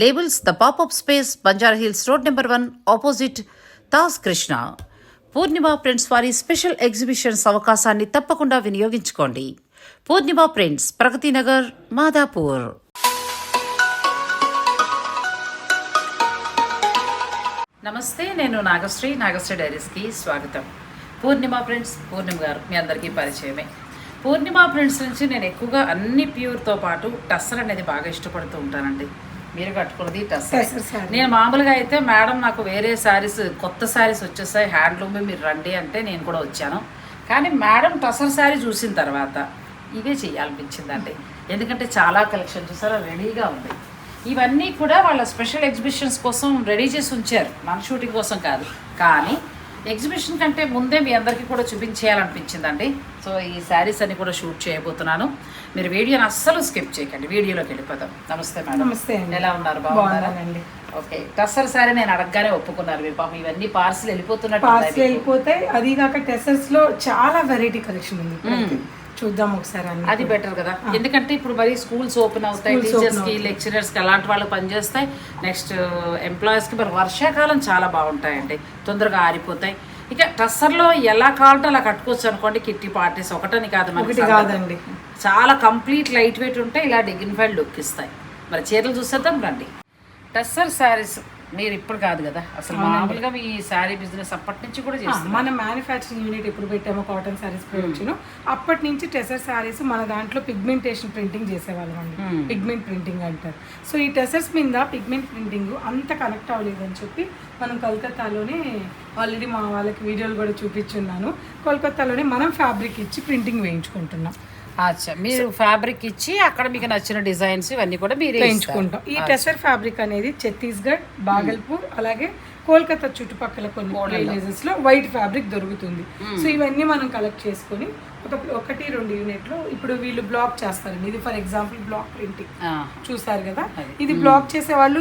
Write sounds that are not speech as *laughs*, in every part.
labels the popup space Banjara hills road number one opposite తాస్ Krishna Purnima prints వారి special exhibitions అవకాశాన్ని తప్పకుండా వినియోగించుకోండి. Purnima prints Pragathi Nagar Madhapur నమస్తే నేను నాగశ్రీ నాగశ్రీ డైరీస్కి స్వాగతం. పూర్ణిమ ప్రింట్స్ పూర్ణిమ గారు మీ అందరికీ పరిచయమే. పూర్ణిమ ప్రింట్స్ నుంచి నేను ఎక్కువగా అన్ని ప్యూర్తో పాటు టస్సర్ అనేది బాగా ఇష్టపడుతూ ఉంటానండి. మీరు కట్టుకున్నది. నేను మామూలుగా అయితే మేడం నాకు వేరే శారీస్ కొత్త శారీస్ వచ్చేసాయి. హ్యాండ్లూమ్ మీరు రండి అంటే నేను కూడా వచ్చాను. కానీ మేడం టసర్ శారీ చూసిన తర్వాత ఇవే చేయాలనిపించిందండి. ఎందుకంటే చాలా కలెక్షన్ చూసారా రెడీగా ఉంది. ఇవన్నీ కూడా వాళ్ళ స్పెషల్ ఎగ్జిబిషన్స్ కోసం రెడీ చేసి ఉంచారు. మన షూటింగ్ కోసం కాదు. కానీ ఎగ్జిబిషన్ కంటే ముందే మీ అందరికీ కూడా చూపించేయాలనిపించిందండి. సో ఈ శారీస్ అన్ని కూడా షూట్ చేయబోతున్నాను. మీరు వీడియోని అస్సలు స్కిప్ చేయకండి. వీడియోలోకి వెళ్ళిపోదాం. నమస్తే మేడం. నమస్తే అండి. ఎలా ఉన్నారు? బాగున్నారా? బాగున్నానండి. ఓకే. టస్సర్ సారీ నేను అడగగానే ఒప్పుకున్నారు మీరు. పాపం ఇవన్నీ పార్సల్ వెళ్ళిపోతున్నట్టు పార్సల్ వెళ్ళిపోతాయి. అది కాక టెసర్స్లో చాలా వెరైటీ కలెక్షన్ ఉంది. చూద్దాం ఒకసారి అది బెటర్ కదా. ఎందుకంటే ఇప్పుడు మరి స్కూల్స్ ఓపెన్ అవుతాయి టీచర్స్కి లెక్చరర్స్కి అలాంటి వాళ్ళు పనిచేస్తాయి నెక్స్ట్ ఎంప్లాయీస్కి మరి వర్షాకాలం చాలా బాగుంటాయండి. తొందరగా ఆరిపోతాయి. ఇక టస్సర్లో ఎలా కావాలంటే అలా కట్టుకోవచ్చు అనుకోండి. కిట్టి పార్టీస్ ఒకటని కాదు మనకి. కాదండి. చాలా కంప్లీట్ లైట్ వెయిట్ ఉంటాయి ఇలా డిగ్నిఫైడ్ లుక్ ఇస్తాయి మరి చీరలు చూసేద్దాం రండి. టస్సర్ శారీస్ మీరు ఇప్పుడు కాదు కదా. అసలు మామూలుగా మీ శారీ బిజినెస్ అప్పటి నుంచి కూడా చేస్తున్నారు. మన మ్యానుఫ్యాక్చరింగ్ యూనిట్ ఎప్పుడు పెట్టామో కాటన్ శారీస్ ప్రొడక్షన్ అప్పటి నుంచి టెసర్ శారీస్ మన దాంట్లో పిగ్మెంటేషన్ ప్రింటింగ్ చేసేవాళ్ళం అండి. పిగ్మెంట్ ప్రింటింగ్ అంటారు. సో ఈ టెసర్స్ మీద పిగ్మెంట్ ప్రింటింగ్ అంత కనెక్ట్ అవ్వలేదని చెప్పి మనం కోల్కతాలోనే ఆల్రెడీ మా వాళ్ళకి వీడియోలు కూడా చూపించున్నాను. కోల్కతాలోనే మనం ఫ్యాబ్రిక్ ఇచ్చి ప్రింటింగ్ వేయించుకుంటున్నాం. అచ్చా. మీరు ఫ్యాబ్రిక్ ఇచ్చి అక్కడ మీకు నచ్చిన డిజైన్స్ ఇవన్నీ కూడా మీరు ఈ టెసర్ ఫ్యాబ్రిక్ అనేది ఛత్తీస్గఢ్ బాగల్పూర్ అలాగే కోల్కతా చుట్టుపక్కల కొన్ని విలేజెస్లో వైట్ ఫ్యాబ్రిక్ దొరుకుతుంది. సో ఇవన్నీ మనం కలెక్ట్ చేసుకొని ఒక ఒకటి రెండు యూనిట్లో ఇప్పుడు వీళ్ళు బ్లాక్ చేస్తారండి. ఇది ఫర్ ఎగ్జాంపుల్ బ్లాక్ ప్రింటింగ్. చూసారు కదా? ఇది బ్లాక్ చేసే వాళ్ళు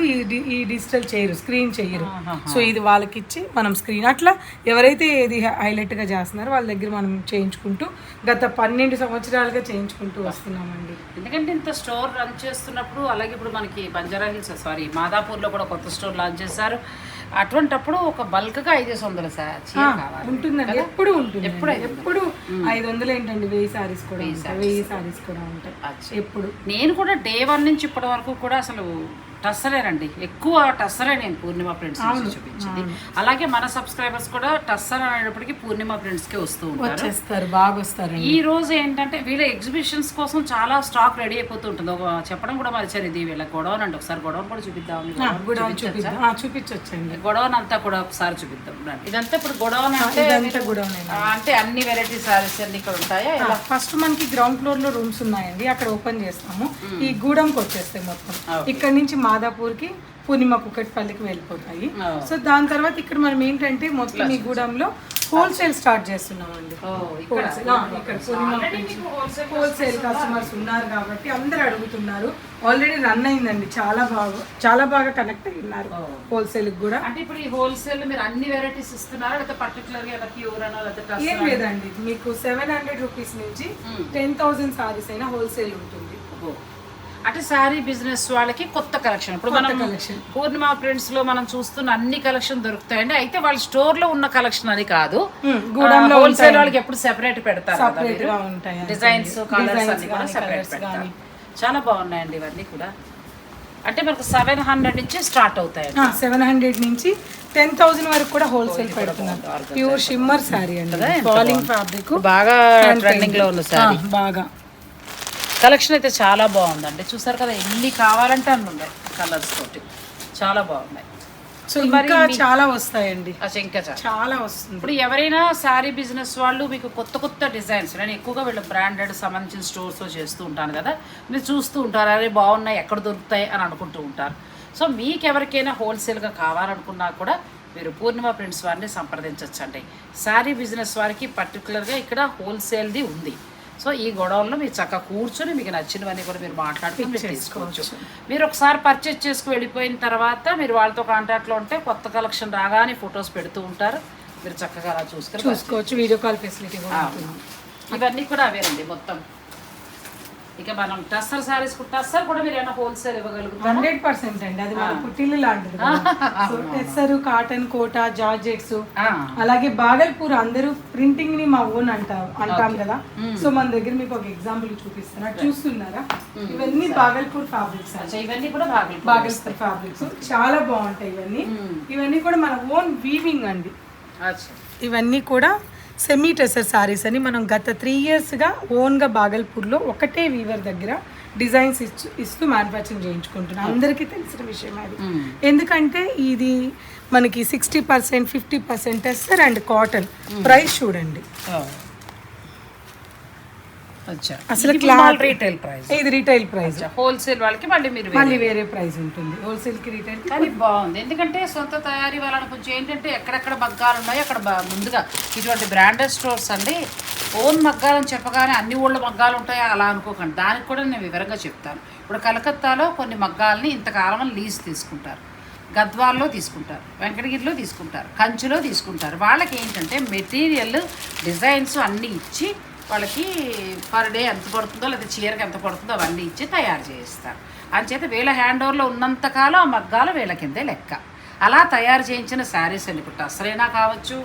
ఈ డిజిటల్ చేయరు స్క్రీన్ చేయరు సో ఇది వాళ్ళకి ఇచ్చి మనం స్క్రీన్ అట్లా ఎవరైతే ఏది హైలైట్గా చేస్తున్నారో వాళ్ళ దగ్గర మనం చేయించుకుంటూ గత పన్నెండు సంవత్సరాలుగా చేయించుకుంటూ వస్తున్నామండి. ఎందుకంటే ఇంత స్టోర్ రన్ చేస్తున్నప్పుడు అలాగే ఇప్పుడు మనకి బంజారా హిల్స్ సారీ మాదాపూర్లో కూడా కొత్త స్టోర్ లాంచ్ చేశారు. అటువంటప్పుడు ఒక బల్క్గా ఐదేసి వందల సా- చీర కావాలి. ఉంటుందండి. ఎప్పుడు ఉంటుంది? ఎప్పుడు ఎప్పుడు ఐదు వందలు ఏంటండి? వెయ్యి సారీస్ కూడా వెయ్యి సారీస్. కూడా ఉంటాయి. ఎప్పుడు? నేను కూడా డే వన్ నుంచి ఇప్పటి వరకు కూడా అసలు టస్సరేనండి ఎక్కువ టస్సరే నేను పూర్ణిమ ప్రింట్స్ చూపించింది. అలాగే మన సబ్స్క్రైబర్స్ కూడా టస్సర్ అనేటప్పటికి పూర్ణిమ ప్రింట్స్కే వస్తూ ఉంటారు. బాగా వస్తారండి. ఈ రోజు ఏంటంటే వీళ్ళ ఎగ్జిబిషన్స్ కోసం చాలా స్టాక్ రెడీ అయిపోతూ ఉంటుంది. ఒక చెప్పడం కూడా మర్చారు ఇది వీళ్ళ గొడవన్ అండి ఒకసారి గొడవన్ కూడా చూపిద్దాం. చూపించొచ్చండి. గొడవన్ అంతా కూడా ఒకసారి చూపిద్దాం. రండి. ఇదంతా ఇప్పుడు గొడవన్ అంటే అంటే అన్ని వెరైటీ సారీస్ అన్ని ఇక్కడ ఉంటాయా? ఫస్ట్ మనకి గ్రౌండ్ ఫ్లోర్లో రూమ్స్ ఉన్నాయండి. అక్కడ ఓపెన్ చేస్తాము. ఈ గూడెంకి వచ్చేస్తాయి మొత్తం ఇక్కడ నుంచి మాదాపూర్ కి పూర్ణిమ కుక్కట్పల్లికి వెళ్ళిపోతాయి. సో దాని తర్వాత ఇక్కడ మనం ఏంటంటే మొత్తం ఈ గూడెంలో హోల్సేల్ స్టార్ట్ చేస్తున్నామండి. ఇక్కడ. పూర్ణిమ హోల్సేల్ కస్టమర్స్ ఉన్నారు. కాబట్టి అందరు అడుగుతున్నారు. ఆల్రెడీ రన్ అయిందండి. చాలా బాగా చాలా బాగా కనెక్ట్ అయి ఉన్నారు హోల్సేల్ కూడా. అంటే ఇప్పుడు ఈ హోల్సేల్ మీరు అన్ని వెరైటీస్ ఇస్తున్నారా? లేకపోతే పర్టికులర్గా ప్యూర్ అనో లేకపోతే ఏం లేదండి. మీకు సెవెన్ హండ్రెడ్ రూపీస్ నుంచి టెన్ థౌసండ్ సారీస్ అయినా హోల్సేల్ ఉంటుంది. అంటే శారీ బిజినెస్ వాళ్ళకి కొత్త కలెక్షన్ ఇప్పుడు మనం. పూర్ణిమ ప్రింట్స్లో మనం చూస్తున్న అన్ని కలెక్షన్ దొరుకుతాయండి. అయితే వాళ్ళ స్టోర్లో ఉన్న కలెక్షన్ అని కాదు. హోల్సేల్ వాళ్ళకి ఎప్పుడు సెపరేట్ పెడతారు. డిజైన్స్ కలర్స్ అన్ని కూడా సెపరేట్ పెడతారు. చాలా బాగున్నాయండి ఇవన్నీ కూడా. అంటే మనకు సెవెన్ హండ్రెడ్ నుంచి స్టార్ట్ అవుతాయి సెవెన్ హండ్రెడ్ నుంచి టెన్ థౌసండ్ వరకు కూడా హోల్సేల్ పెడుతున్నారు. ప్యూర్ షిమ్మర్ శారీ అండి. ఫాలింగ్ ఫ్యాబ్రిక్ బాగా ట్రెండింగ్లో ఉన్న శారీ బాగా. కలెక్షన్ అయితే చాలా బాగుందండి. చూసారు కదా ఎన్ని కావాలంటే అన్ని ఉన్నాయి కలర్స్ తోటి. చాలా బాగున్నాయి. సో ఇంకా చాలా వస్తాయండి. ఇంకా చాలా చాలా వస్తుంది. ఇప్పుడు ఎవరైనా శారీ బిజినెస్ వాళ్ళు మీకు కొత్త కొత్త డిజైన్స్ నేను ఎక్కువగా వీళ్ళు బ్రాండెడ్ సంబంధించిన స్టోర్స్లో చేస్తూ ఉంటాను కదా మీరు చూస్తూ ఉంటారు అరే బాగున్నాయి ఎక్కడ దొరుకుతాయి అని అనుకుంటూ ఉంటారు. సో మీకు ఎవరికైనా హోల్సేల్గా కావాలనుకున్నా కూడా మీరు పూర్ణిమ ప్రింట్స్ వారిని సంప్రదించవచ్చండి శారీ బిజినెస్ వారికి పర్టికులర్గా ఇక్కడ హోల్సేల్ది ఉంది. సో ఈ గొడవల్లో మీరు చక్కగా కూర్చొని మీకు నచ్చినవన్నీ కూడా మీరు మాట్లాడుకుని మీరు తీసుకోవచ్చు. మీరు ఒకసారి పర్చేజ్ చేసుకు వెళ్ళిపోయిన తర్వాత మీరు వాళ్ళతో కాంటాక్ట్లో ఉంటే కొత్త కలెక్షన్ రాగానే ఫొటోస్ పెడుతూ ఉంటారు. మీరు చక్కగా అలా చూసుకొని చూసుకోవచ్చు. వీడియో కాల్ ఫెసిలిటీ ఇవన్నీ కూడా అవేనండి మొత్తం. ఇక మనం టస్సర్ శారీస్ టస్సర్ కూడా మీరు ఏమైనా హోల్సేల్ ఇవ్వగలుగుతారు? హండ్రెడ్ పర్సెంట్ అండి. అది మన పుట్టిల్లు లాంటిది *laughs* టెస్సరు కాటన్ కోట జార్జెట్స్ అలాగే బాగల్పూర్ అందరూ ప్రింటింగ్ని మా ఓన్ అంటారు అంటాం కదా. సో మన దగ్గర మీకు ఒక ఎగ్జాంపుల్ చూపిస్తాను అది చూస్తున్నారా? ఇవన్నీ బాగల్పూర్ ఫ్యాబ్రిక్స్ ఇవన్నీ కూడా బాగా బాగల్పూర్ ఫ్యాబ్రిక్స్. చాలా బాగుంటాయి ఇవన్నీ. ఇవన్నీ కూడా మన ఓన్ వీవింగ్ అండి. ఇవన్నీ కూడా సెమీ టెసర్ సారీస్ అని మనం గత త్రీ ఇయర్స్గా ఓన్గా బాగల్పూర్లో ఒకటే వీవర్ దగ్గర డిజైన్స్ ఇచ్చు ఇస్తూ మ్యానుఫ్యాక్చరింగ్ చేయించుకుంటున్నాం. అందరికీ తెలిసిన విషయం అది. ఎందుకంటే ఇది మనకి sixty percent fifty percent tussar and cotton price చూడండి. అసలు రీటైల్ ప్రైస్ ఇది రీటైల్ ప్రైస్ హోల్సేల్ వాళ్ళకి మళ్ళీ మీరు. మళ్ళీ వేరే ప్రైస్ ఉంటుంది. హోల్సేల్కి రీటైల్ కానీ బాగుంది. ఎందుకంటే సొంత తయారీ వాళ్ళని కొంచెం ఏంటంటే ఎక్కడెక్కడ మగ్గాలు ఉన్నాయో అక్కడ ముందుగా ఇటువంటి బ్రాండెడ్ స్టోర్స్ అండి. ఓన్ మగ్గాలని చెప్పగానే అన్ని ఊళ్ళో మగ్గాలు ఉంటాయా అలా అనుకోకండి. దానికి కూడా నేను వివరంగా చెప్తాను. ఇప్పుడు కలకత్తాలో కొన్ని మగ్గాలని ఇంతకాలం లీజ్ తీసుకుంటారు. గద్వాల్లో తీసుకుంటారు. వెంకటగిరిలో తీసుకుంటారు. కంచులో తీసుకుంటారు. వాళ్ళకి ఏంటంటే మెటీరియల్ డిజైన్స్ అన్నీ ఇచ్చి వాళ్ళకి పర్ డే ఎంత పడుతుందో లేదా చీరకి ఎంత పడుతుందో అవన్నీ ఇచ్చి తయారు చేయిస్తారు. అంచేత వీళ్ళ హ్యాండ్ ఓవర్లో ఉన్నంతకాలం ఆ మగ్గాలు వీళ్ళ కిందే లెక్క. అలా తయారు చేయించిన శారీస్ అండి అసలైనా కావచ్చు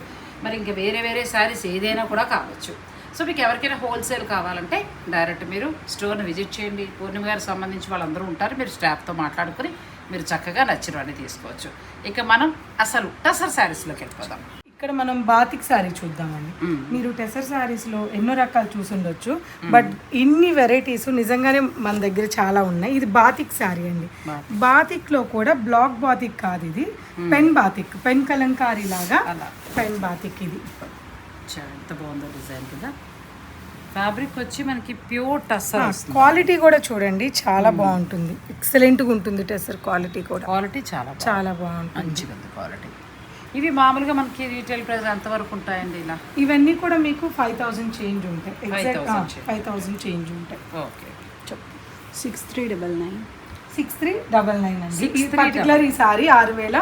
మరి ఇంకా వేరే వేరే శారీస్ ఏదైనా కూడా కావచ్చు. సో మీకు ఎవరికైనా హోల్సేల్ కావాలంటే డైరెక్ట్ మీరు స్టోర్ని విజిట్ చేయండి. పూర్ణిమ గారికి సంబంధించి వాళ్ళందరూ ఉంటారు మీరు స్టాఫ్తో మాట్లాడుకుని మీరు చక్కగా నచ్చినవన్నీ తీసుకోవచ్చు. ఇక మనం అసలు టసర్ శారీస్లోకి వెళ్ళిపోదాం. ఇక్కడ మనం బాతిక్ సారీ చూద్దామండి. మీరు టెసర్ సారీస్లో ఎన్నో రకాలు చూసుండొచ్చు. బట్ ఇన్ని వెరైటీస్ నిజంగానే మన దగ్గర చాలా ఉన్నాయి. ఇది బాతిక్ సారీ అండి. బాతిక్. లో కూడా బ్లాక్ బాతిక్ కాదు ఇది. పెన్ బాతిక్ పెన్ కలంకారీ లాగా పెన్ బాతిక్ ఇది. ఎంత బాగుందో డిజైన్ కదా. ఫ్యాబ్రిక్ వచ్చి మనకి ప్యూర్ టస్సర్ క్వాలిటీ కూడా చూడండి చాలా బాగుంటుంది. ఎక్సలెంట్గా ఉంటుంది టెసర్ క్వాలిటీ కూడా. క్వాలిటీ చాలా చాలా బాగుంటుంది. మంచిగా ఉంది క్వాలిటీ ఇవి మామూలుగా మనకి రీటైల్ ప్రైస్ ఎంతవరకు ఉంటాయండి ఇలా. ఇవన్నీ కూడా మీకు ఫైవ్ థౌసండ్ చేంజ్ ఉంటాయి. 5,000 change. ఫైవ్ థౌసండ్ చేంజ్ ఉంటాయి. Okay six three double nine six three double nine అండి. పర్టికులర్ ఈ సారీ ఆరు వేల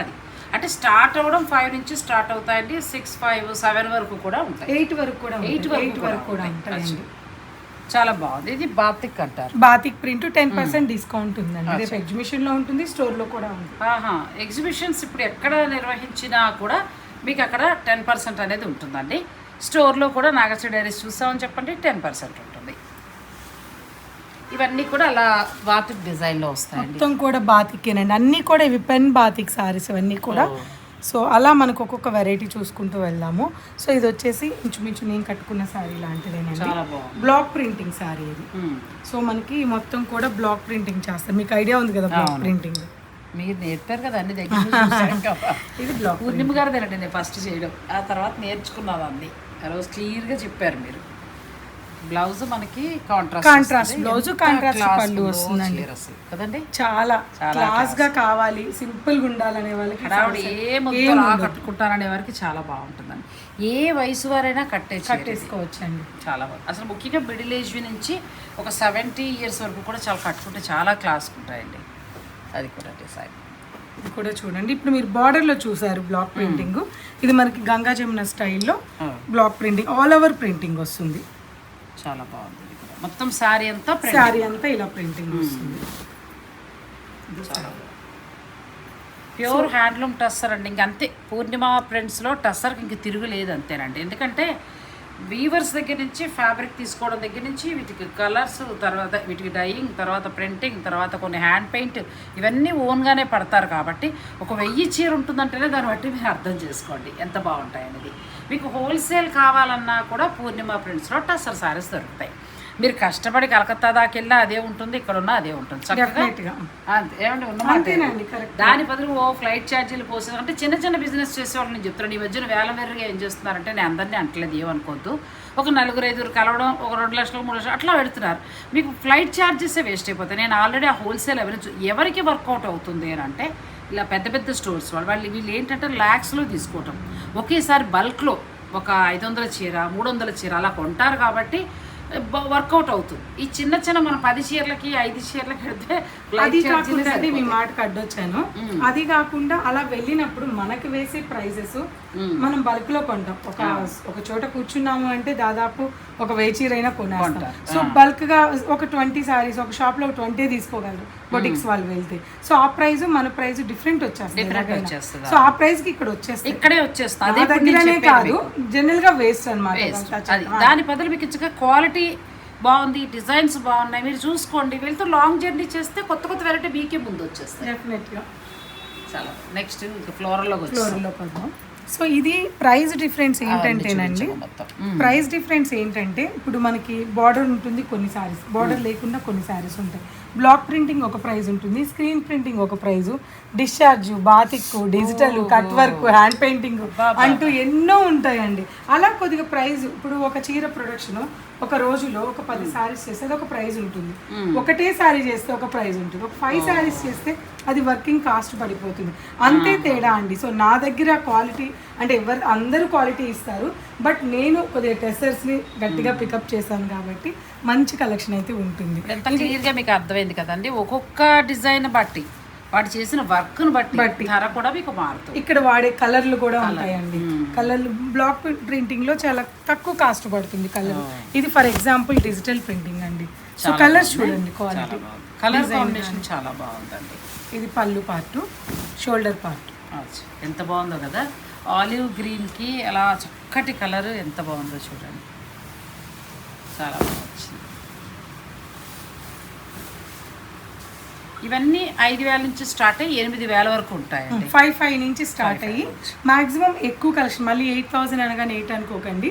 అది. అంటే స్టార్ట్ అవ్వడం ఫైవ్ నుంచి స్టార్ట్ అవుతాయండి. సిక్స్ ఫైవ్ సెవెన్ వరకు కూడా ఉంటాయి. ఎయిట్ వరకు కూడా ఎయిట్ ఉంటాయి. వరకు ఎయిట్ వరకు కూడా ఉంటాయండి. చాలా బాగుంది. ఇది బాతిక్ అంటారు. Batik print ten percent discount ఉందండి. రేపు ఎగ్జిబిషన్లో ఉంటుంది స్టోర్లో కూడా ఉంది. ఆహా ఎగ్జిబిషన్స్ ఇప్పుడు ఎక్కడ నిర్వహించినా కూడా మీకు అక్కడ టెన్ పర్సెంట్ అనేది ఉంటుందండి. స్టోర్లో కూడా నాగశ్రీ డైరీస్ చూసామని చెప్పండి టెన్ పర్సెంట్ ఉంటుంది. ఇవన్నీ కూడా అలా బాతిక్ డిజైన్లో వస్తాయండి. మొత్తం కూడా బాతికేనండి అన్ని కూడా ఇవి పెన్ బాతిక్ సారీస్ ఇవన్నీ కూడా సో అలా మనకు ఒక్కొక్క వెరైటీ చూసుకుంటూ వెళ్దాము. సో ఇది వచ్చేసి ఇంచుమించు నేను కట్టుకున్న సారీ లాంటిదేనండి. బ్లాక్ ప్రింటింగ్ సారీ ఇది. సో మనకి మొత్తం కూడా బ్లాక్ ప్రింటింగ్ చేస్తారు. మీకు ఐడియా ఉంది కదా బ్లాక్ ప్రింటింగ్ మీరు నేర్పారు కదా అన్ని దగ్గర. *laughs* ఇది బ్లాక్ పూర్ణిమ గారు నేను ఫస్ట్ చేయడం. ఆ తర్వాత నేర్చుకున్నాను అన్ని. ఆ రోజు క్లియర్గా చెప్పారు మీరు. బ్లౌజ్ మనకి కాంట్రాస్ట్ Contrast blouse, contrast పళ్ళు వస్తుందండి. కదండి? చాలా క్లాస్గా కావాలి సింపుల్గా ఉండాలనే వాళ్ళకి హడావుడి ఏ ముద్దలా కట్టుకుంటారనే వారికి చాలా బాగుంటుందండి. ఏ వయసు వారైనా కట్టే. వేసుకోవచ్చండి చాలా అసలు ముఖ్యంగా మిడిల్ ఏజ్ నుంచి ఒక సెవెంటీ ఇయర్స్ వరకు కూడా చాలా కట్టుకుంటే చాలా క్లాస్ ఉంటాయండి. అది కూడా డిజైన్ ఇది కూడా చూడండి. ఇప్పుడు మీరు బార్డర్లో చూసారు బ్లాక్ ప్రింటింగ్ ఇది మనకి గంగా జమున స్టైల్లో block printing all over printing వస్తుంది. చాలా బాగుంది మొత్తం శారీ అంతా. శారీ అంతా ఇలా ప్రింటింగ్ వస్తుంది. ప్యూర్ హ్యాండ్లూమ్ టస్సర్ అండి. ఇంక అంతే. పూర్ణిమ ప్రింట్స్లో టస్సర్కి ఇంక తిరుగులేదు అంతేనండి. ఎందుకంటే వీవర్స్ దగ్గర నుంచి ఫ్యాబ్రిక్ తీసుకోవడం దగ్గర నుంచి వీటికి కలర్స్ తర్వాత వీటికి డైయింగ్ తర్వాత ప్రింటింగ్ తర్వాత కొన్ని హ్యాండ్ పెయింట్ ఇవన్నీ ఓన్గానే పడతారు కాబట్టి ఒక వెయ్యి చీర ఉంటుందంటేనే దాన్ని బట్టి మీరు అర్థం చేసుకోండి. ఎంత బాగుంటాయి అనేది మీకు హోల్సేల్ కావాలన్నా కూడా పూర్ణిమ ప్రింట్స్లో టస్సర్ సారీస్ దొరుకుతాయి. మీరు కష్టపడి కలకత్తా దాకా వెళ్ళినా అదే ఉంటుంది ఇక్కడ ఉన్నా అదే ఉంటుంది. చక్కగా? ఏమంటే ఉన్నమాట దాని బదులు ఓ ఫ్లైట్ ఛార్జీలు పోసే అంటే చిన్న చిన్న బిజినెస్ చేసేవాళ్ళు నేను చెప్తున్నాను. ఈ మధ్యన వేల వేరుగా ఏం చేస్తున్నారంటే నేను అందరినీ అంటలేదు ఏమనుకోవద్దు ఒక నలుగురు ఐదుగురు కలవడం ఒక రెండు లక్షలు మూడు లక్షలు అట్లా పెడుతున్నారు. మీకు ఫ్లైట్ ఛార్జెసే వేస్ట్ అయిపోతాయి? నేను ఆల్రెడీ ఆ హోల్సేల్ ఎవరి ఎవరికి వర్కౌట్ అవుతుంది అని అంటే ఇలా పెద్ద పెద్ద స్టోర్స్ వాళ్ళు వాళ్ళు వీళ్ళు ఏంటంటే ల్యాక్స్లో తీసుకోవటం. ఒకేసారి బల్క్లో ఒక ఐదు వందల చీర మూడు వందల చీర అలా కొంటారు కాబట్టి వర్కౌట్ అవుతుంది. ఈ చిన్న చిన్న మన పది చీరలకి ఐదు చీరలకి పెడితే అది కాకుండా మీ. మాటకు అడ్డొచ్చాను. అది కాకుండా అలా వెళ్ళినప్పుడు మనకి వేసే ప్రైజెస్. మనం బల్క్లో కొంటాం. ఒక ఒక చోట కూర్చున్నాము అంటే దాదాపు ఒక వెయ్యి చీరైనా కొనేస్తాం. సో బల్క్గా ఒక ట్వంటీ సారీస్ ఒక షాప్లో ఒక ట్వంటీ తీసుకోగలరు. బొటిక్స్ వాళ్ళు వెళ్తే. సో ఆ ప్రైస్ మన ప్రైస్ డిఫరెంట్ వచ్చేస్తుంది? సో ఆ ప్రైస్కి ఇక్కడ వచ్చేస్తుంది ఇక్కడే వచ్చేస్తుంది కాదు. జనరల్గా వేస్ట్ అనమాట దాని బదులు మీకు క్వాలిటీ బాగుంది డిజైన్స్ బాగున్నాయి మీరు చూసుకోండి. వెళ్తూ లాంగ్ జర్నీ చేస్తే కొత్త కొత్త వెరైటీ మీకే ముందు వచ్చేస్తాయి. డెఫినెట్గా చాలా. నెక్స్ట్ ఫ్లోరల్లోకి వచ్చేస్తాం. ఫ్లోర్లో పడదాం సో ఇది ప్రైస్ డిఫరెన్స్ ఏంటంటేనండి? చూపించు మొత్తం. ప్రైస్ డిఫరెన్స్ ఏంటంటే ఇప్పుడు మనకి బార్డర్ ఉంటుంది కొన్ని సారీస్. బార్డర్ లేకుండా కొన్ని సారీస్ ఉంటాయి. బ్లాక్ ప్రింటింగ్ ఒక ప్రైస్ ఉంటుంది స్క్రీన్ ప్రింటింగ్ ఒక price discharge batik digital cut work hand painting అంటూ ఎన్నో ఉంటాయండి. అలా కొద్దిగా ప్రైస్ ఇప్పుడు ఒక చీర ప్రొడక్షన్ ఒక రోజులో ఒక పది సారీస్ చేస్తే అది ఒక ప్రైస్ ఉంటుంది. ఒకటే సారీ చేస్తే ఒక ప్రైస్ ఉంటుంది. ఒక ఫైవ్ సారీస్ చేస్తే అది వర్కింగ్ కాస్ట్ పడిపోతుంది. అంతే తేడా అండి. సో నా దగ్గర క్వాలిటీ అంటే ఎవరు అందరూ క్వాలిటీ ఇస్తారు. బట్ నేను కొద్దిగా టెస్టర్స్ని గట్టిగా పికప్ చేశాను కాబట్టి మంచి కలెక్షన్ అయితే ఉంటుంది. మీకు అర్థమైంది కదండి. ఒక్కొక్క డిజైన్ బట్టి. వాడు చేసిన వర్క్ను బట్టి ధర కూడా మీకు మారుతుంది. ఇక్కడ వాడే కలర్లు కూడా ఉంటాయండి. కలర్లు బ్లాక్ ప్రింటింగ్లో చాలా తక్కువ కాస్ట్ పడుతుంది కలర్. ఇది ఫర్ ఎగ్జాంపుల్ డిజిటల్ ప్రింటింగ్ అండి. సో కలర్స్ చూడండి క్వాలిటీ. కలర్ కాంబినేషన్ చాలా బాగుందండి. ఇది పళ్ళు పార్ట్ షోల్డర్ పార్ట్. ఎంత బాగుందో కదా. ఆలివ్ గ్రీన్కి అలా చక్కటి కలర్ ఎంత బాగుందో చూడండి. చాలా బాగా వచ్చింది ఇవన్నీ ఐదు వేల నుంచి స్టార్ట్ అయ్యి ఎనిమిది వేల వరకు ఉంటాయండి. ఫైవ్ ఫైవ్ నుంచి స్టార్ట్ అయ్యి మాక్సిమం ఎక్కువ కలెక్షన్ మళ్ళీ ఎయిట్ థౌసండ్ అనగానే ఎయిట్ అనుకోకండి.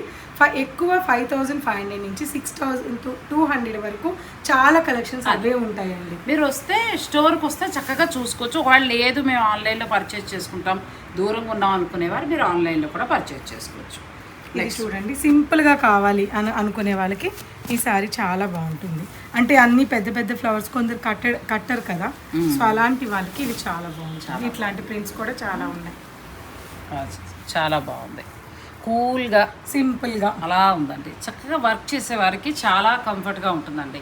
ఎక్కువ ఫైవ్ థౌసండ్ ఫైవ్ హండ్రెడ్ నుంచి సిక్స్ థౌసండ్ టూ హండ్రెడ్ వరకు చాలా కలెక్షన్స్ అవే ఉంటాయండి. మీరు వస్తే స్టోర్కి వస్తే చక్కగా చూసుకోవచ్చు. ఒకవేళ లేదు మేము ఆన్లైన్లో పర్చేజ్ చేసుకుంటాం దూరంగా ఉన్నాం అనుకునేవారు మీరు ఆన్లైన్లో కూడా పర్చేజ్ చేసుకోవచ్చు. ఇది చూడండి. సింపుల్గా కావాలి అని అనుకునే వాళ్ళకి ఈ సారీ చాలా బాగుంటుంది. అంటే అన్ని పెద్ద పెద్ద ఫ్లవర్స్ కొందరు కట్ట కట్టరు కదా. సో అలాంటి వాళ్ళకి ఇది చాలా బాగుంటుంది. ఇట్లాంటి ప్రింట్స్ కూడా చాలా ఉన్నాయి. చాలా బాగుంది. కూల్గా సింపుల్గా. అలా ఉందండి. చక్కగా వర్క్ చేసే వారికి చాలా కంఫర్ట్గా ఉంటుందండి.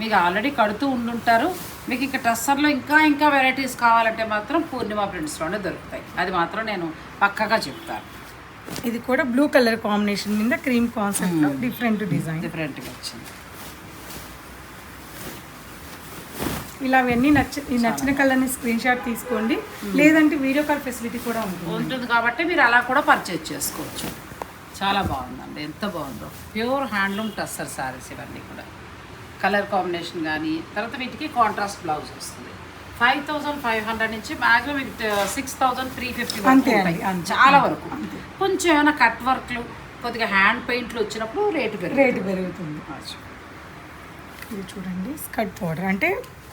మీకు ఆల్రెడీ కడుతూ ఉండుంటారు. మీకు ఇంకా టస్సర్లో ఇంకా ఇంకా వెరైటీస్ కావాలంటే మాత్రం పూర్ణిమ ప్రింట్స్లోనే దొరుకుతాయి. అది మాత్రం నేను పక్కగా చెప్తాను. ఇది కూడా బ్లూ కలర్ కాంబినేషన్ మీద క్రీమ్ కాన్సెప్ట్ డిఫరెంట్ డిజైన్ డిఫరెంట్గా వచ్చింది. ఇలా అవన్నీ నచ్చ ఈ నచ్చిన కలర్ని స్క్రీన్ షాట్ తీసుకోండి. లేదంటే వీడియో కాల్ ఫెసిలిటీ కూడా ఉంటుంది. ఉంటుంది కాబట్టి మీరు అలా కూడా పర్చేజ్ చేసుకోవచ్చు. చాలా బాగుందండి. ఎంత బాగుందో. ప్యూర్ హ్యాండ్లూమ్ టస్సర్ సారీస్ ఇవన్నీ కూడా. కలర్ కాంబినేషన్ కానీ తర్వాత వీటికి కాంట్రాస్ట్ బ్లౌజ్ వస్తుంది. ఫైవ్ థౌజండ్ ఫైవ్ హండ్రెడ్ నుంచి maximum six thousand three fifty. అంతే. చాలా వరకు. కొంచెం ఏమైనా కట్ వర్క్లు కొద్దిగా హ్యాండ్ పెయింట్లు వచ్చినప్పుడు రేటు పెరుగుతుంది. రేటు పెరుగుతుంది. ఇది చూడండి స్కర్ట్ పౌడర్. అంటే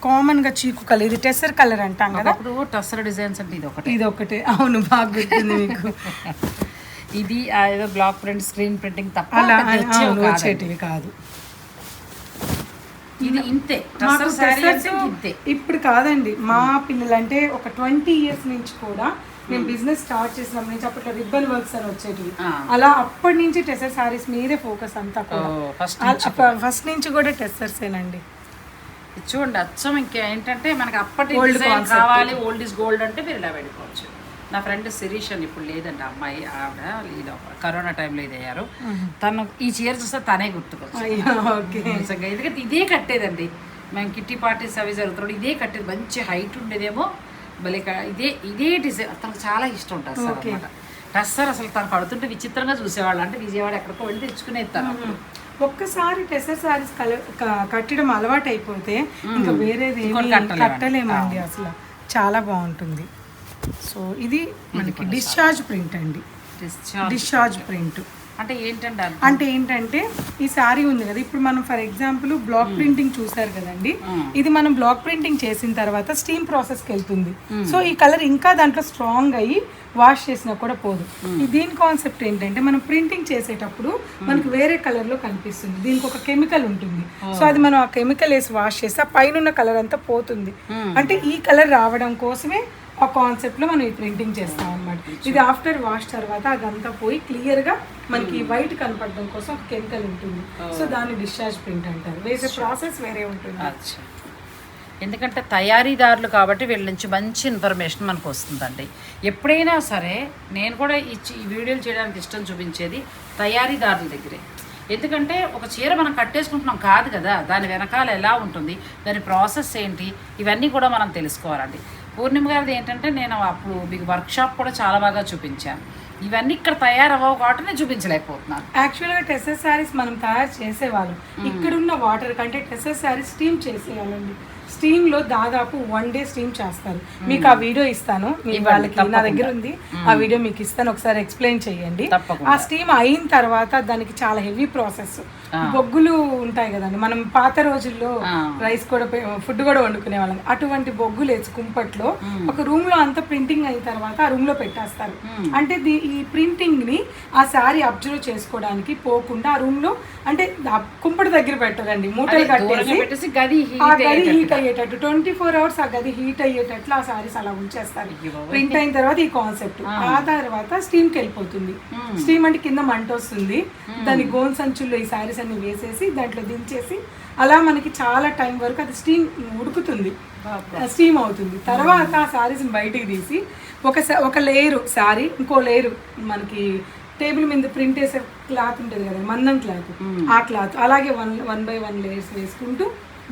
కామన్గా చీకు కలర్ ఇది టెసర్ కలర్ అంటాం కదా? అప్పుడు టస్సర్ డిజైన్స్ అంటే ఇది ఒకటి. ఇది ఒకటే. అవును బాగా గుర్తుంది మీకు. ఇది ఏదో బ్లాక్ ప్రింట్ స్క్రీన్ ప్రింటింగ్ తప్ప అలా. వచ్చేటివి కాదు. ఇది ఇంతే. టస్సర్ ఇంతే. ఇప్పుడు కాదండి. మా పిల్లలు అంటే ఒక ట్వంటీ ఇయర్స్ నుంచి కూడా మేము బిజినెస్ స్టార్ట్ చేసినప్పటి నుంచి అప్పట్లో రిబ్బన్ వర్క్స్ అని వచ్చేటివి. అలా అప్పటి నుంచి టెసర్ సారీస్ మీదే ఫోకస్ అంతా కూడా. ఫస్ట్ ఫస్ట్ నుంచి కూడా టెస్టర్సేనండి ఇది చూడండి అచ్చం ఇంకా ఏంటంటే మనకి అప్పటి డిజైన్. కావాలి ఓల్డ్ ఇస్ గోల్డ్ అంటే మీరు ఇలా పెట్టుకోవచ్చు. నా ఫ్రెండ్ శిరీష్ అని ఇప్పుడు లేదండి అమ్మాయి ఆవిడ ఇది కరోనా టైంలో ఇది అయ్యారు. తను ఈ చీర చూస్తే తనే గుర్తుకొచ్చు అయ్యో ఓకే. నిజంగా ఎందుకంటే ఇదే కట్టేదండి. మేము కిట్టి పార్టీస్ అవి జరుగుతున్నాడు ఇదే కట్టేది మంచి హైట్ ఉండేదేమో భలే ఇదే ఇదే డిజైన్ తనకు చాలా ఇష్టం ఉంటుంది సార్. అనమాట టస్సర్ అసలు తను కడుతుంటే విచిత్రంగా చూసేవాళ్ళు. అంటే విజయవాడ ఎక్కడికో వెళ్ళి తెచ్చుకునేది తను. ఒక్కసారి టెసర్ సారీస్ కట్టడం అలవాటు అయిపోతే ఇంకా వేరేది కట్టలేమండి. అసలు. చాలా బాగుంటుంది. సో ఇది మనకి డిశ్చార్జ్ ప్రింట్ అండి. Discharge print. అంటే ఏంటంటే? అంటే ఏంటంటే ఈ శారీ ఉంది కదా ఇప్పుడు మనం ఫర్ ఎగ్జాంపుల్ బ్లాక్ ప్రింటింగ్ చూసారు కదండి ఇది మనం బ్లాక్ ప్రింటింగ్ చేసిన తర్వాత స్టీమ్ ప్రాసెస్కి వెళ్తుంది. సో ఈ కలర్ ఇంకా దాంట్లో స్ట్రాంగ్ అయ్యి వాష్ చేసినా కూడా పోదు. దీని కాన్సెప్ట్ ఏంటంటే మనం ప్రింటింగ్ చేసేటప్పుడు మనకు వేరే కలర్లో కనిపిస్తుంది. దీనికి ఒక కెమికల్ ఉంటుంది. సో అది మనం ఆ కెమికల్ వేసి వాష్ చేస్తే ఆ పైన కలర్ అంతా పోతుంది. అంటే ఈ కలర్ రావడం కోసమే ఆ కాన్సెప్ట్లో మనం ఈ ప్రింటింగ్ చేస్తాం అనమాట ఇది ఆఫ్టర్ వాష్ తర్వాత అదంతా పోయి క్లియర్గా మనకి వైట్ కనపడడం కోసం ఒక కెమికల్ ఉంటుంది. సో దాన్ని డిశ్చార్జ్ ప్రింట్ అంటారు. వేసే ప్రాసెస్ వేరే ఉంటుంది. ఎందుకంటే తయారీదారులు కాబట్టి వీళ్ళ నుంచి మంచి ఇన్ఫర్మేషన్ మనకు వస్తుందండి. ఎప్పుడైనా సరే నేను కూడా ఈ వీడియోలు చేయడానికి ఇష్టం చూపించేది తయారీదారుల దగ్గరే. ఎందుకంటే ఒక చీర మనం కట్టేసుకుంటున్నాం కాదు కదా దాని వెనకాల ఎలా ఉంటుంది దాని ప్రాసెస్ ఏంటి ఇవన్నీ కూడా మనం తెలుసుకోవాలండి. పూర్ణిమ గారిది ఏంటంటే నేను అప్పుడు మీకు వర్క్షాప్ కూడా చాలా బాగా చూపించాను. ఇవన్నీ ఇక్కడ తయారవ్వవు కాబట్టి నేను చూపించలేకపోతున్నాను. యాక్చువల్గా టెసెస్ శారీస్ మనం తయారు చేసేవాళ్ళం. ఇక్కడున్న వాటర్ కంటే టెసెస్ శారీస్ స్టీమ్ చేసేయాలండి స్టీమ్లో దాదాపు వన్ డే స్టీమ్ చేస్తారు. మీకు ఆ వీడియో ఇస్తాను. మీ వాళ్ళకి నా దగ్గర ఉంది. ఆ వీడియో మీకు ఇస్తాను. ఒకసారి ఎక్స్ప్లెయిన్ చేయండి. ఆ స్టీమ్ అయిన తర్వాత దానికి చాలా హెవీ ప్రాసెస్ బొగ్గులు ఉంటాయి కదండి. మనం పాత రోజుల్లో రైస్ కూడా ఫుడ్ కూడా వండుకునే వాళ్ళం. అటువంటి బొగ్గులు వేసి కుంపట్లో ఒక రూమ్లో అంతా ప్రింటింగ్ అయిన తర్వాత ఆ రూమ్లో పెట్టేస్తారు అంటే ఈ ప్రింటింగ్ని ఆ శారీ అబ్జర్వ్ చేసుకోవడానికి పోకుండా ఆ రూమ్లో అంటే కుంపటి దగ్గర పెట్టాలండి మూటలు కట్టేసి ఆ గది హీట్ అయ్యేటట్టు. ట్వంటీ ఫోర్ అవర్స్ ఆ గది హీట్ అయ్యేటట్లు ఆ సారీస్ అలా ఉంచేస్తారు. ప్రింట్ అయిన తర్వాత ఈ కాన్సెప్ట్. ఆ. తర్వాత స్టీమ్ వెళ్ళిపోతుంది. స్టీమ్ అంటే కింద మంట వస్తుంది. దాని గోన్ సంచుల్లో ఈ సారీస్ అన్ని వేసేసి దాంట్లో దించేసి అలా మనకి చాలా టైం వరకు అది స్టీమ్ ఉడుకుతుంది. స్టీమ్ అవుతుంది. తర్వాత ఆ సారీస్ బయటికి తీసి ఒక ఒక లేయరు సారీ ఇంకో లేయరు మనకి టేబుల్ మీద ప్రింట్ వేసే క్లాత్ ఉంటుంది కదా మందం క్లాత్. ఆ క్లాత్. అలాగే one one by one layers వేసుకుంటూ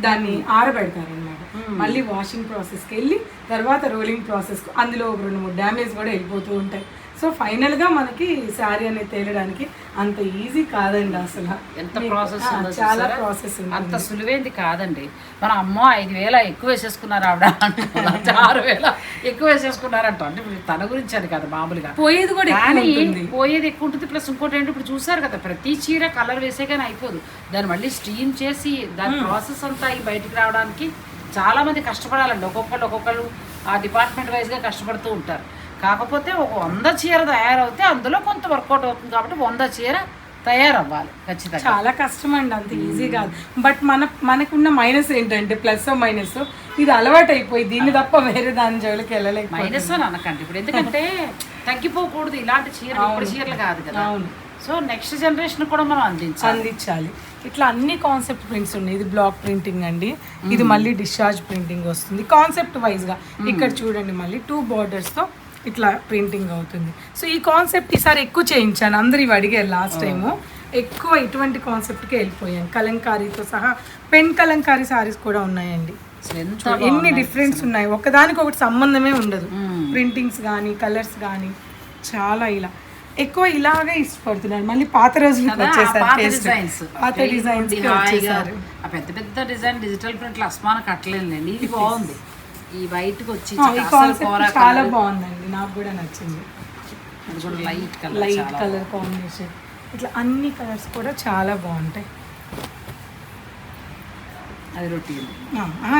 దాన్ని ఆరబెడతారు అనమాట మళ్ళీ వాషింగ్ ప్రాసెస్కి వెళ్ళి తర్వాత రోలింగ్ ప్రాసెస్ అందులో ఒక రెండు మూడు డ్యామేజ్ కూడా వెళ్ళిపోతూ ఉంటాయి. సో ఫైనల్గా మనకి శారీ అనేది తేలడానికి అంత ఈజీ కాదండి అసలు. ఎంత ప్రాసెస్ చాలా? ప్రాసెస్ అంత సులువేంది కాదండి. మన అమ్మో ఐదు వేల ఎక్కువ వేసేసుకున్నారు ఆవిడ. ఆరు వేల ఎక్కువ వేసేసుకున్నారంట. అంటే తన గురించి అని కదా మామూలుగా. పోయేది కూడా కానీ పోయేది ఎక్కువ ఉంటుంది ప్లస్ ఇంకోటి ఏంటి ఇప్పుడు చూసారు కదా ప్రతి చీర కలర్ వేసే కానీ అయిపోదు. దాన్ని మళ్ళీ స్టీమ్ చేసి దాని ప్రాసెస్ అంతా ఈ బయటికి రావడానికి చాలా మంది కష్టపడాలండి. ఒక్కొక్కరు ఒక్కొక్కరు ఆ డిపార్ట్మెంట్ వైజ్గా కష్టపడుతూ ఉంటారు. కాకపోతే ఒక వంద చీర తయారవుతే అందులో కొంత వర్కౌట్ అవుతుంది కాబట్టి వంద చీర తయారవ్వాలి ఖచ్చితంగా. చాలా కష్టం అండి అంత ఈజీ కాదు. బట్ మన మనకున్న మైనస్ ఏంటంటే ప్లస్ మైనస్ ఇది అలవాటు అయిపోయి దీన్ని తప్ప వేరే దాని జోలికి వెళ్ళలేక మైనస్ అని అనకండి ఇప్పుడు. ఎందుకంటే తగ్గిపోకూడదు ఇలాంటి చీరలు ఇప్పుడు చీరలు కాదు కదా. అవును. సో నెక్స్ట్ జనరేషన్ కూడా మనం అందించాలి. అందించాలి. ఇట్లా అన్ని కాన్సెప్ట్ ప్రింట్స్ ఉన్నాయి. ఇది బ్లాక్ ప్రింటింగ్ అండి. ఇది మళ్ళీ డిశ్చార్జ్ ప్రింటింగ్ వస్తుంది. కాన్సెప్ట్ వైజ్గా ఇక్కడ చూడండి మళ్ళీ టూ బార్డర్స్తో ఇట్లా ప్రింటింగ్ అవుతుంది. సో ఈ కాన్సెప్ట్ ఈసారి ఎక్కువ చేయించాను. అందరు ఇవి అడిగారు లాస్ట్ టైము ఎక్కువ ఇటువంటి కాన్సెప్ట్కి వెళ్ళిపోయాను. కలంకారీతో సహా పెన్ కలంకారీ సారీస్ కూడా ఉన్నాయండి. ఎన్ని డిఫరెన్స్ ఉన్నాయి. ఒకదానికి ఒకటి సంబంధమే ఉండదు. ప్రింటింగ్స్ కానీ కలర్స్ కానీ చాలా ఇలా. ఎక్కువ ఇలాగే ఇష్టపడుతున్నారు. మళ్ళీ పాత రోజులకు వచ్చేసారు పాత. డిజైన్స్ పెద్ద పెద్ద డిజైన్ డిజిటల్ ప్రింట్లు అస్మాన కట్టలేనులేండి. ఇది బాగుంది. ఈ వైట్కి వచ్చి చాలా బాగుందండి నాకు కూడా నచ్చింది. అది కూడా light colour light colour combination. ఇట్లా అన్ని కలర్స్ కూడా చాలా బాగుంటాయి. అది రొటీన్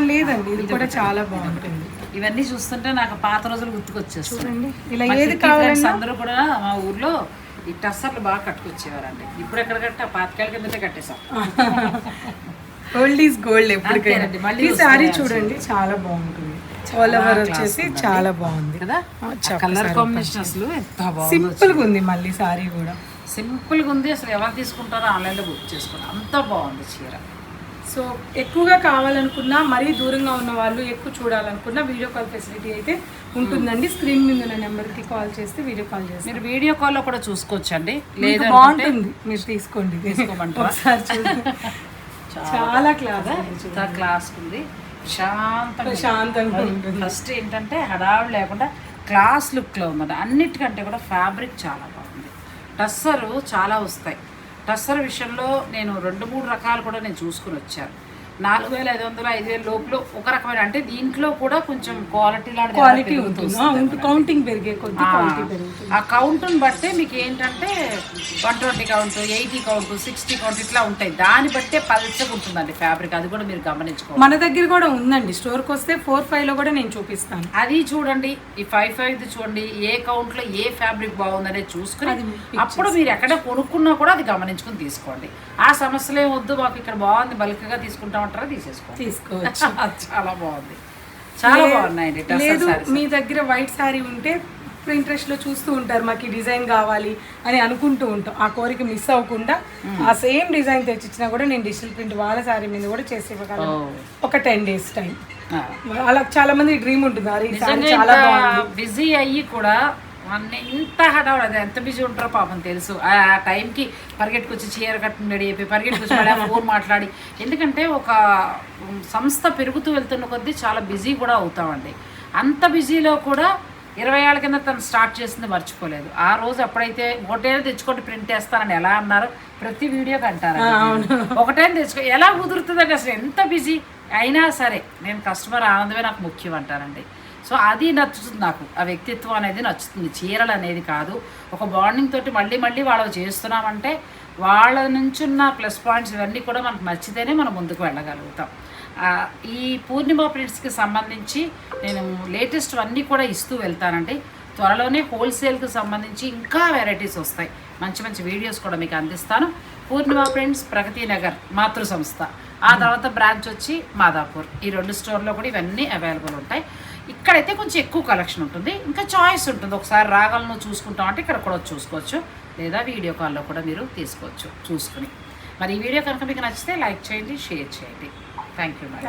లేదండి ఇది కూడా చాలా బాగుంటుంది. ఇవన్నీ చూస్తుంటే నాకు పాత రోజులు గుర్తుకొచ్చేస్తుంది చూడండి ఇలా ఏది కావాలన్నా అందరూ కూడా మా ఊర్లో ఈ టస్సర్లు బాగా కట్టుకొచ్చేవారండి. ఇప్పుడు ఎక్కడ కట్ట? పాతికేళ్ళ కిందటే కట్టేసాం గోల్డ్ ఈజ్ గోల్డ్ అంతేనండి, మళ్ళీ శారీ చూడండి చాలా బాగుంటుంది. ఆల్ ఓవర్ వచ్చేసి చాలా బాగుంది. కదా? కలర్ కాంబినేషన్ అసలు ఎంత బాగుంది సింపుల్గా ఉంది మళ్ళీ శారీ కూడా. సింపుల్గా ఉంది అసలు ఎవరు తీసుకుంటారో ఆన్లైన్లో బుక్ చేసుకున్నాం అంత బాగుంది చీర. సో ఎక్కువగా కావాలనుకున్నా మరీ దూరంగా ఉన్న వాళ్ళు ఎక్కువ చూడాలనుకున్నా వీడియో కాల్ ఫెసిలిటీ అయితే ఉంటుందండి. స్క్రీన్ మీద ఉన్న నెంబర్కి కాల్ చేస్తే వీడియో కాల్ చేస్తారు మీరు వీడియో కాల్లో కూడా చూసుకోవచ్చండి. లేదు బాగుంటుంది. మీరు తీసుకోండి. తీసుకోమంటారా? *laughs* చాలా క్లాస్ క్లాస్ ఉంది. ప్రశాంతంగా ఉంటుంది. ఫస్ట్ ఏంటంటే హడావిడి లేకుండా క్లాస్ లుక్లో ఉందండి అన్నిటికంటే కూడా ఫ్యాబ్రిక్ చాలా బాగుంది. టస్సరు చాలా వస్తాయి. టస్సర్ విషయంలో నేను రెండు మూడు రకాలు కూడా నేను చూసుకుని వచ్చాను. నాలుగు వేల ఐదు వందలు ఐదు వేల లోపల ఒక రకమైన అంటే దీంట్లో కూడా కొంచెం క్వాలిటీ లాంటి క్వాలిటీ ఉంటుంది. కౌంటింగ్ పెరిగే కొద్ది ఆ. కౌంట్ని బట్టే మీకు ఏంటంటే one twenty count eighty count sixty count ఇట్లా ఉంటాయి. దాన్ని బట్టే పల్చగా ఉంటుందండి ఫ్యాబ్రిక్ అది కూడా మీరు గమనించుకోవాలి. మన దగ్గర కూడా ఉందండి. స్టోర్కి వస్తే ఫోర్ ఫైవ్లో కూడా నేను చూపిస్తాను. అది చూడండి. ఈ ఫైవ్ ఫైవ్ చూడండి. ఏ కౌంట్లో ఏ ఫ్యాబ్రిక్ బాగుందనేది చూసుకుని అప్పుడు మీరు ఎక్కడ కొనుక్కున్నా కూడా అది గమనించుకుని తీసుకోండి. ఆ సమస్యలే వద్దు. మాకు ఇక్కడ బాగుంది. బల్క్గా తీసుకుంటామంటారా తీసేసుకోండి. తీసుకోవచ్చు. *laughs* చాలా బాగుంది. చాలా బాగున్నాయండి లేదు. మీ దగ్గర వైట్ శారీ ఉంటే ఇంట్రెస్ట్లో చూస్తూ ఉంటారు మాకు ఈ డిజైన్ కావాలి అని అనుకుంటూ ఉంటాం. ఆ కోరిక మిస్ అవ్వకుండా ఆ సేమ్ డిజైన్ తెచ్చిచ్చినా కూడా నేను డిజిటల్ ప్రింట్ వాళ్ళ శారీ మీద కూడా చేసి ఇవ్వగలను. ఒక టెన్ డేస్ టైం. అలా చాలా మంది డ్రీమ్ ఉంటుంది బిజీ అయ్యి కూడా అన్ని ఇంత హడావుడు అది ఎంత బిజీ ఉంటారో పాపం తెలుసు. ఆ టైంకి పరిగెట్టుకొచ్చి చీర కట్టుకుని రెడీ అయిపోయి పరిగెట్టుకొచ్చి ఫోన్ మాట్లాడి. ఎందుకంటే ఒక సంస్థ పెరుగుతూ వెళ్తున్న కొద్దీ చాలా బిజీ కూడా అవుతామండి. అంత బిజీలో కూడా ఇరవై ఏళ్ళ కింద తను స్టార్ట్ చేసింది మర్చిపోలేదు. ఆ రోజు అప్పుడైతే ఒకటేళ్ళు తెచ్చుకొని ప్రింట్ వేస్తానని ఎలా అన్నారు ప్రతి వీడియోకి అంటారు ఒకటే తెచ్చుకో ఎలా కుదురుతుందండి అసలు ఎంత బిజీ? అయినా సరే నేను కస్టమర్ ఆనందమే నాకు ముఖ్యం అంటానండి సో అది నచ్చుతుంది నాకు. ఆ వ్యక్తిత్వం అనేది నచ్చుతుంది. చీరలు అనేది కాదు. ఒక బాండింగ్ తోటి మళ్ళీ మళ్ళీ వాళ్ళు చేస్తున్నామంటే వాళ్ళ నుంచి ఉన్న ప్లస్ పాయింట్స్ ఇవన్నీ కూడా మనకు నచ్చితేనే మనం ముందుకు వెళ్ళగలుగుతాం. ఈ పూర్ణిమ ప్రింట్స్కి సంబంధించి నేను లేటెస్ట్ అన్నీ కూడా ఇస్తూ వెళ్తానండి. త్వరలోనే హోల్సేల్కి సంబంధించి ఇంకా వెరైటీస్ వస్తాయి. మంచి మంచి వీడియోస్ కూడా మీకు అందిస్తాను. పూర్ణిమ ప్రింట్స్ ప్రగతి నగర్ మాతృ సంస్థ ఆ తర్వాత బ్రాంచ్ వచ్చి మాదాపూర్. ఈ రెండు స్టోర్లో కూడా ఇవన్నీ అవైలబుల్ ఉంటాయి. ఇక్కడైతే కొంచెం ఎక్కువ కలెక్షన్ ఉంటుంది. ఇంకా చాయిస్ ఉంటుంది. ఒకసారి రాగలను చూసుకుంటాం అంటే ఇక్కడ కూడా చూసుకోవచ్చు. లేదా వీడియో కాల్లో కూడా మీరు తీసుకోవచ్చు. చూసుకుని. మరి ఈ వీడియో కనుక మీకు నచ్చితే లైక్ చేయండి షేర్ చేయండి. Thank you